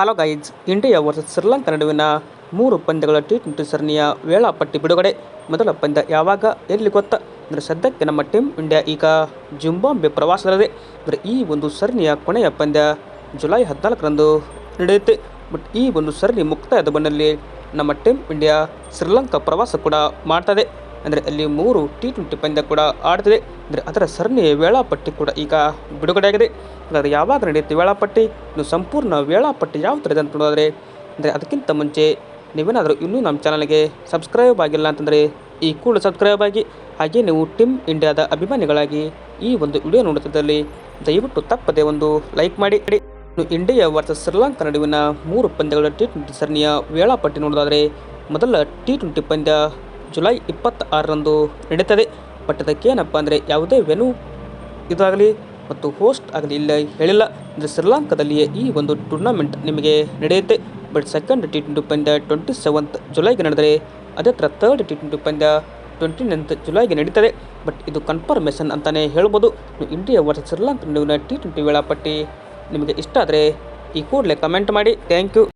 Hello guys India versus Sri Lanka ನಡುವಿನ ಮೂರು ಪಂದ್ಯಗಳ ಟಿ ಟ್ವೆಂಟಿ ಸರಣಿಯ ವೇಳಾಪಟ್ಟಿ ಬಿಡುಗಡೆ. ಮೊದಲ ಪಂದ್ಯ ಯಾವಾಗ, ಎಲ್ಲಿ ಗೊತ್ತಾ? ಅಂದರೆ ಸದ್ಯಕ್ಕೆ ನಮ್ಮ ಟೀಮ್ ಇಂಡಿಯಾ ಈಗ ಜಿಂಬಾಂಬೆ ಪ್ರವಾಸದಲ್ಲಿದೆ. ಅಂದರೆ ಈ ಒಂದು ಸರಣಿಯ ಕೊನೆಯ ಪಂದ್ಯ ಜುಲೈ ಹದಿನಾಲ್ಕರಂದು ನಡೆಯುತ್ತೆ. ಬಟ್ ಈ ಒಂದು ಸರಣಿ ಮುಕ್ತಾಯದ ಬನ್ನಲ್ಲಿ ನಮ್ಮ ಟೀಮ್ ಇಂಡಿಯಾ ಶ್ರೀಲಂಕಾ ಪ್ರವಾಸ ಕೂಡ ಮಾಡ್ತದೆ. ಅಂದರೆ ಅಲ್ಲಿ ಮೂರು ಟಿ ಟ್ವೆಂಟಿ ಪಂದ್ಯ ಕೂಡ ಆಡ್ತಿದೆ. ಅಂದರೆ ಅದರ ಸರಣಿ ವೇಳಾಪಟ್ಟಿ ಕೂಡ ಈಗ ಬಿಡುಗಡೆಯಾಗಿದೆ ಅಂದರೆ ಯಾವಾಗ ನಡೆಯುತ್ತೆ ವೇಳಾಪಟ್ಟಿ? ಇನ್ನು ಸಂಪೂರ್ಣ ವೇಳಾಪಟ್ಟಿ ಯಾವ ಥರ ಇದೆ ಅಂತ ನೋಡಿದ್ರೆ ಅಂದರೆ ಅದಕ್ಕಿಂತ ಮುಂಚೆ ನೀವೇನಾದರೂ ಇನ್ನೂ ನಮ್ಮ ಚಾನಲ್ಗೆ ಸಬ್ಸ್ಕ್ರೈಬ್ ಆಗಿಲ್ಲ ಅಂತಂದರೆ ಈ ಕೂಡ ಸಬ್ಸ್ಕ್ರೈಬ್ ಆಗಿ, ಹಾಗೆ ನೀವು ಟೀಮ್ ಇಂಡಿಯಾದ ಅಭಿಮಾನಿಗಳಾಗಿ ಈ ಒಂದು ವಿಡಿಯೋ ನೋಡುತ್ತಿದ್ದಲ್ಲಿ ದಯವಿಟ್ಟು ತಪ್ಪದೆ ಒಂದು ಲೈಕ್ ಮಾಡಿ. ಇಂಡಿಯಾ ವರ್ಸಸ್ ಶ್ರೀಲಂಕಾ ನಡುವಿನ ಮೂರು ಪಂದ್ಯಗಳ ಟಿ ಟ್ವೆಂಟಿ ಸರಣಿಯ ವೇಳಾಪಟ್ಟಿ ನೋಡೋದಾದರೆ, ಮೊದಲ ಟಿ ಟ್ವೆಂಟಿ ಪಂದ್ಯ ಜುಲೈ ಇಪ್ಪತ್ತಾರರಂದು ನಡೀತದೆ. ಬಟ್ ಅದಕ್ಕೇನಪ್ಪ ಅಂದರೆ ಯಾವುದೇ ವೆನು ಇದಾಗಲಿ ಮತ್ತು ಹೋಸ್ಟ್ ಆಗಲಿ ಇಲ್ಲ ಹೇಳಿಲ್ಲ ಅಂದರೆ ಶ್ರೀಲಂಕಾದಲ್ಲಿಯೇ ಈ ಒಂದು ಟೂರ್ನಮೆಂಟ್ ನಿಮಗೆ ನಡೆಯುತ್ತೆ. ಬಟ್ ಸೆಕೆಂಡ್ ಟಿ ಟ್ವೆಂಟಿ ಪಂದ್ಯ ಟ್ವೆಂಟಿ ಸೆವೆಂತ್ ಜುಲೈಗೆ ನಡೆದರೆ, ಅದೇ ಥರ ತರ್ಡ್ ಟಿ ಟ್ವೆಂಟಿ ಪಂದ್ಯ ಟ್ವೆಂಟಿ ನೈನ್ತ್ ಜುಲೈಗೆ ನಡೀತದೆ. ಬಟ್ ಇದು ಕನ್ಫರ್ಮೇಷನ್ ಅಂತಲೇ ಹೇಳ್ಬೋದು. ಇಂಡಿಯಾ ವರ್ಸಸ್ ಶ್ರೀಲಂಕಾ ನಡುವಿನ ಟಿ ಟ್ವೆಂಟಿ ವೇಳಾಪಟ್ಟಿ ನಿಮಗೆ ಇಷ್ಟ ಆದರೆ ಈ ಕೂಡಲೇ ಕಮೆಂಟ್ ಮಾಡಿ. Thank you.